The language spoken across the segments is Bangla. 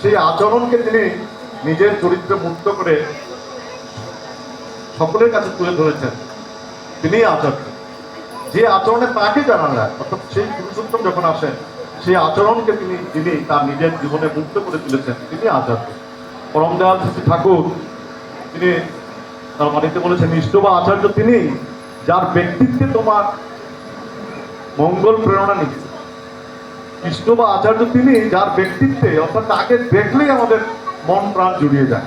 সেই আচরণকে তিনি নিজের চরিত্রে মুক্ত করে সকলের কাছে তুলে ধরেছেন। তিনি আচার্য যে আচরণে তাকে জানা যায় অর্থাৎ সেই পুরুষোত্তম যখন আসেন সেই আচরণকে তিনি তিনি তার নিজের জীবনে মুক্ত করে তুলেছেন। তিনি আচার্য পরমদয়াল ঠাকুর, তিনি তার বাড়িতে বলেছেন ইষ্ট বা আচার্য তিনি, যার ব্যক্তিত্বে তোমার মঙ্গল প্রেরণা নিচ্ছে ইষ্ট বা আচার্য তিনি যার ব্যক্তিত্বে, অর্থাৎ তাকে দেখলেই আমাদের মন প্রাণ জুড়িয়ে যায়।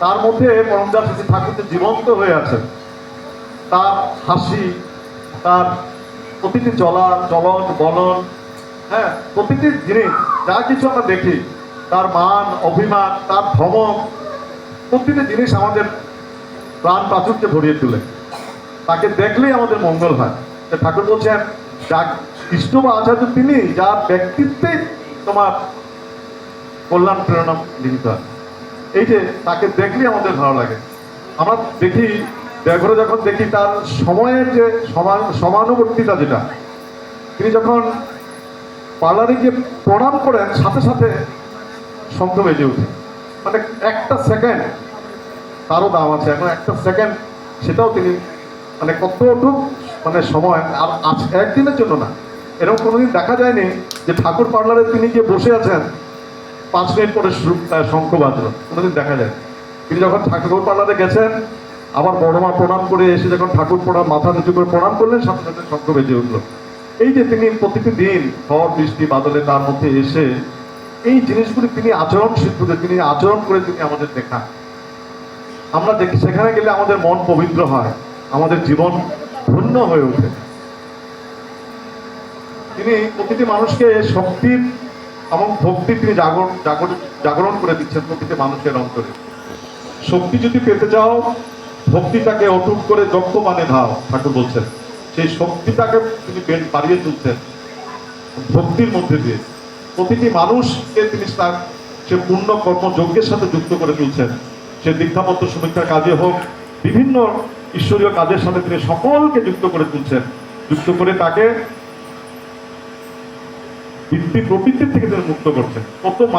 তার মধ্যে পরমদাস শ্রী ঠাকুর যে জীবন্ত হয়ে আছেন। তার হাসি, তার প্রতিটি চলা চলন বলন হ্যাঁ প্রতিটি জিনিস, যা কিছু আমরা দেখি, তার মান, অভিমান, তার ধমক প্রতিটি জিনিস আমাদের প্রাণ প্রাচুর্যে ভরিয়ে তোলে। তাকে দেখলেই আমাদের মঙ্গল হয়। ঠাকুর বলছেন যা ইষ্ট বা আচার্য, তিনি যার ব্যক্তিত্বে তোমার কল্যাণ প্রেরণা নিহিত এই যে তাকে দেখলেই আমাদের ভালো লাগে। আমরা দেখি দেখরে যখন দেখি তার সময়ের যে সমান, সমানুবর্তিতা যেটা, তিনি যখন পার্লারে গিয়ে প্রণাম করেন, সাথে সাথে শব্দ বেজে উঠে মানে একটা সেকেন্ড তারও দাম আছে, এখন একটা সেকেন্ড সেটাও তিনি মানে কতটুকু মানে সময়, আর আজ একদিনের জন্য না এরকম কোনোদিন দেখা যায়নি যে ঠাকুর পার্লারে তিনি গিয়ে বসে আছেন? পাঁচ মিনিট পরে শঙ্খ বাজলো কোনোদিন দেখা যায়। তিনি যখন ঠাকুর পার্লারে গেছেন, আবার বড় মা প্রণাম করে এসে যখন ঠাকুর প্রণাম মাথা নিচু করে প্রণাম করলেন, সাথে সাথে শঙ্খ বেজে উঠল। এই যে তিনি প্রতিটি দিন ঝড়, বৃষ্টি, বাদলে তার মধ্যে এসে এই জিনিসগুলি তিনি আচরণ সিদ্ধতে তিনি আচরণ করে তিনি আমাদের দেখান। আমরা দেখি, সেখানে গেলে আমাদের মন পবিত্র হয়, আমাদের জীবন ধন্য হয়ে ওঠে। তিনি প্রতিটি মানুষকে শক্তির এবং ভক্তি তিনি জাগরণ জাগরণ করে দিচ্ছেন প্রতিটি মানুষের অন্তরে। শক্তি যদি পেতে চাও, ভক্তিটাকে অটুট করে যজ্ঞ মানে ধাও, ঠাকুর বলছেন। সেই শক্তিটাকে তিনি বাড়িয়ে তুলছেন ভক্তির মধ্যে দিয়ে। প্রতিটি মানুষকে তিনি তার সে পূর্ণ কর্মযজ্ঞের সাথে যুক্ত করে তুলছেন। সে দীক্ষাপত্র সমীক্ষার কাজে হোক, বিভিন্ন ঈশ্বরীয় কাজের সাথে তিনি সকলকে যুক্ত করে তুলছেন। যুক্ত করে তাকে বৃত্তি প্রবৃত্তির থেকে তিনি মুক্ত করছেন কত